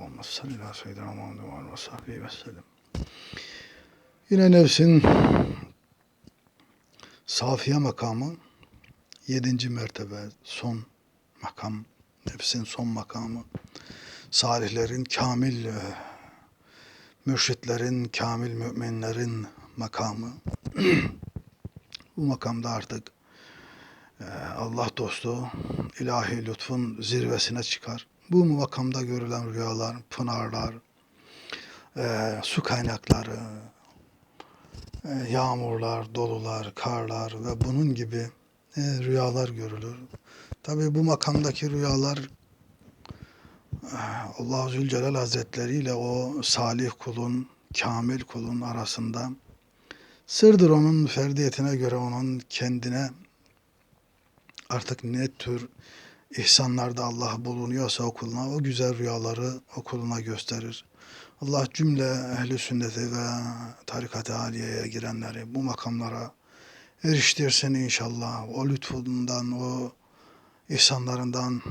Allahümme salli ala seyyidina Muhammed ve aleyhi ve sahbihi ve sellem. Yine nefsin safiye makamı yedinci mertebe son makam nefsin son makamı salihlerin kamil e, mürşitlerin kamil müminlerin makamı bu makamda artık e, Allah dostu ilahi lütfun zirvesine çıkar. Bu makamda görülen rüyalar, pınarlar, e, su kaynakları, e, yağmurlar, dolular, karlar ve bunun gibi e, rüyalar görülür. Tabi bu makamdaki rüyalar e, Allah-u Zülcelal Hazretleri ile o salih kulun, kamil kulun arasında sırdır onun ferdiyetine göre onun kendine artık ne tür ihsanlarda Allah bulunuyorsa o kuluna o güzel rüyaları o kuluna gösterir. Allah cümle ehli sünneti ve tarikat-ı aliyeye girenleri bu makamlara eriştirsin inşallah. O lütfundan, o ihsanlarından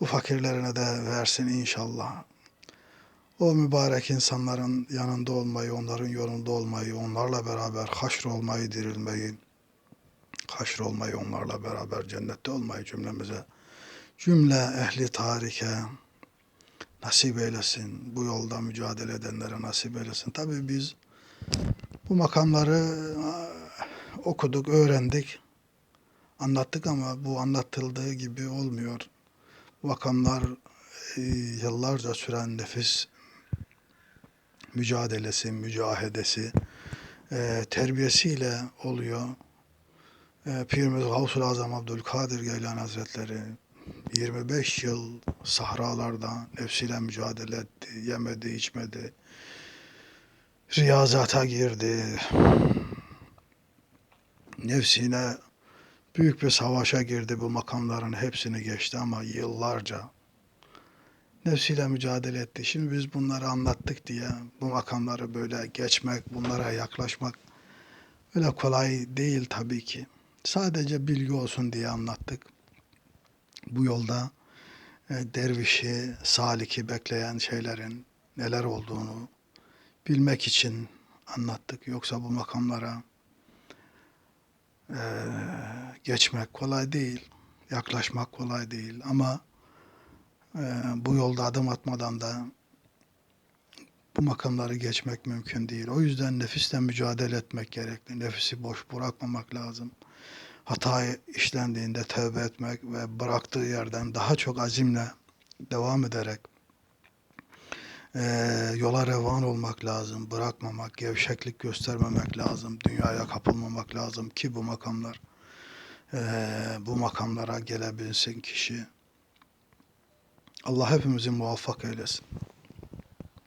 bu fakirlerine de versin inşallah. O mübarek insanların yanında olmayı, onların yolunda olmayı, onlarla beraber haşr olmayı, dirilmeyi, haşr olmayı, onlarla beraber cennette olmayı cümlemize, cümle ehli tarike nasip eylesin. Bu yolda mücadele edenlere nasip eylesin. Tabii biz bu makamları a, okuduk, öğrendik, anlattık ama bu anlatıldığı gibi olmuyor. Bu makamlar e, yıllarca süren nefis mücadelesi, mücahedesi, e, terbiyesiyle oluyor. E, Pirimiz Gavsul Azam Abdülkadir Geylani Hazretleri 25 yıl sahralarda nefsiyle mücadele etti, yemedi, içmedi, riyazata girdi, nefsine büyük bir savaşa girdi bu makamların hepsini geçti ama yıllarca nefsiyle mücadele etti. Şimdi biz bunları anlattık diye bu makamları böyle geçmek, bunlara yaklaşmak öyle kolay değil tabii ki. Sadece bilgi olsun diye anlattık. Bu yolda e, dervişi, saliki bekleyen şeylerin neler olduğunu bilmek için anlattık. Yoksa bu makamlara e, geçmek kolay değil, yaklaşmak kolay değil. Ama e, bu yolda adım atmadan da bu makamları geçmek mümkün değil. O yüzden nefisle mücadele etmek gerekli. Nefisi boş bırakmamak lazım. Hata işlendiğinde tövbe etmek ve bıraktığı yerden daha çok azimle devam ederek e, yola revan olmak lazım. Bırakmamak, gevşeklik göstermemek lazım. Dünyaya kapılmamak lazım ki bu makamlar e, bu makamlara gelebilsin kişi. Allah hepimizi muvaffak eylesin.